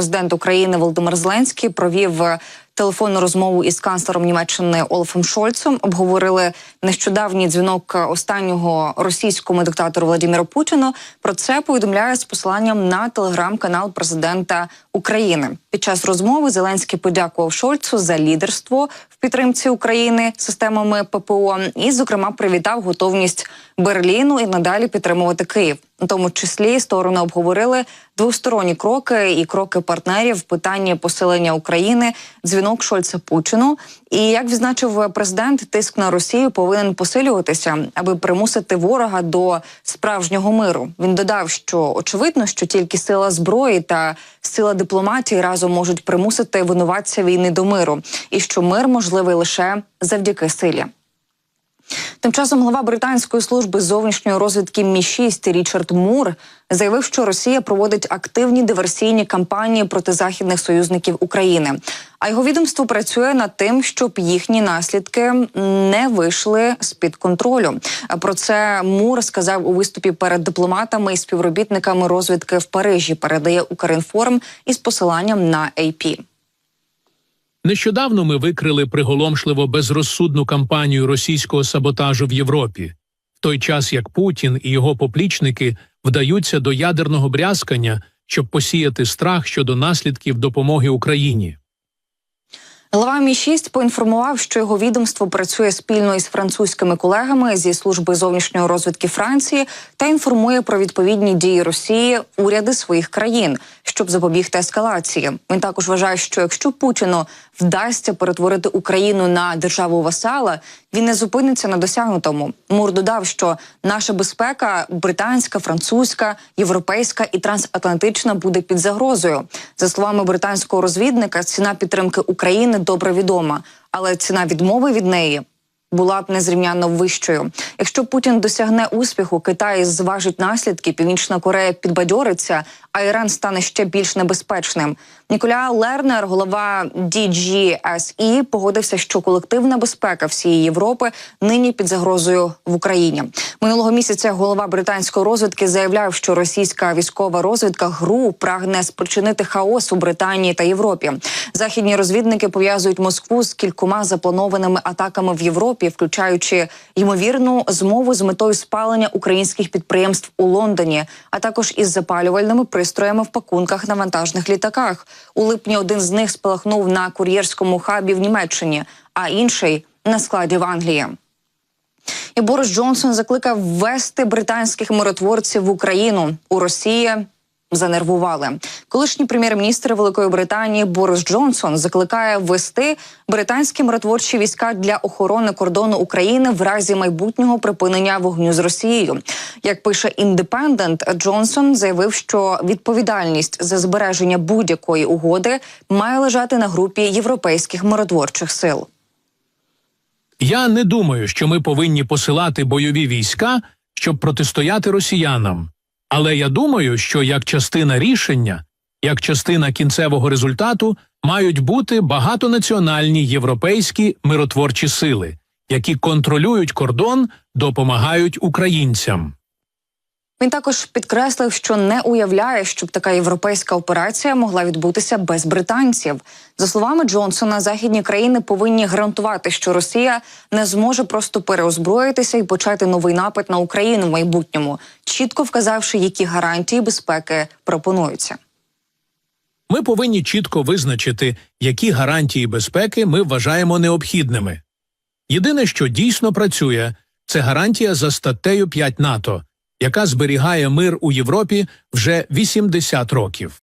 президент України Володимир Зеленський провів е, телефонну розмову із канцлером Німеччини Олафом Шольцем. Обговорили нещодавній дзвінок останнього російському диктатору Владимиру Путіну. Про це повідомляє з посиланням на телеграм-канал президента України. Під час розмови Зеленський подякував Шольцу за лідерство в підтримці України системами ППО і, зокрема, привітав готовність Берліну і надалі підтримувати Київ. У тому числі сторони обговорили двосторонні кроки і кроки партнерів в питанні посилення України, дзвінок Шольца Путіну. І як відзначив президент, тиск на Росію повинен посилюватися, аби примусити ворога до справжнього миру. Він додав, що очевидно, що тільки сила зброї та сила дипломатії разом можуть примусити винуватця війни до миру, і що мир можливий лише завдяки силі. Тим часом глава британської служби зовнішньої розвідки Мі 6 Річард Мур заявив, що Росія проводить активні диверсійні кампанії проти західних союзників України. А його відомство працює над тим, щоб їхні наслідки не вийшли з під контролю. Про це Мур сказав у виступі перед дипломатами і співробітниками розвідки в Парижі. Передає Укрінформ із посиланням на AP. Нещодавно ми викрили приголомшливо безрозсудну кампанію російського саботажу в Європі, в той час як Путін і його поплічники вдаються до ядерного брязкання, щоб посіяти страх щодо наслідків допомоги Україні. Глава Мі 6 поінформував, що його відомство працює спільно із французькими колегами зі служби зовнішньої розвідки Франції та інформує про відповідні дії Росії уряди своїх країн, щоб запобігти ескалації. Він також вважає, що якщо Путіну вдасться перетворити Україну на державу васала, він не зупиниться на досягнутому. Мур додав, що наша безпека британська, французька, європейська і трансатлантична буде під загрозою. За словами британського розвідника, ціна підтримки України добре відома, але ціна відмови від неї. Була б незрівнянно вищою. Якщо Путін досягне успіху, Китай зважить наслідки, Північна Корея підбадьориться, а Іран стане ще більш небезпечним. Ніколя Лернер, голова DGSE, погодився, що колективна безпека всієї Європи нині під загрозою в Україні. Минулого місяця голова британської розвідки заявляв, що російська військова розвідка ГРУ прагне спричинити хаос у Британії та Європі. Західні розвідники пов'язують Москву з кількома запланованими атаками в Європі, включаючи ймовірну змову з метою спалення українських підприємств у Лондоні, а також із запалювальними пристроями в пакунках на вантажних літаках. У липні один з них спалахнув на кур'єрському хабі в Німеччині, а інший на складі в Англії. І Борис Джонсон закликав ввести британських миротворців в Україну у Росії. Занервували колишній прем'єр-міністр Великої Британії Борис Джонсон закликає ввести британські миротворчі війська для охорони кордону України в разі майбутнього припинення вогню з Росією. Як пише індепендент, Джонсон заявив, що відповідальність за збереження будь-якої угоди має лежати на групі європейських миротворчих сил. Я не думаю, що ми повинні посилати бойові війська, щоб протистояти росіянам. Але я думаю, що як частина рішення, як частина кінцевого результату мають бути багатонаціональні європейські миротворчі сили, які контролюють кордон, допомагають українцям. Він також підкреслив, що не уявляє, щоб така європейська операція могла відбутися без британців. За словами Джонсона, західні країни повинні гарантувати, що Росія не зможе просто переозброїтися і почати новий напад на Україну в майбутньому, чітко вказавши, які гарантії безпеки пропонуються. Ми повинні чітко визначити, які гарантії безпеки ми вважаємо необхідними. Єдине, що дійсно працює, це гарантія за статтею 5 НАТО, яка зберігає мир у Європі вже 80 років.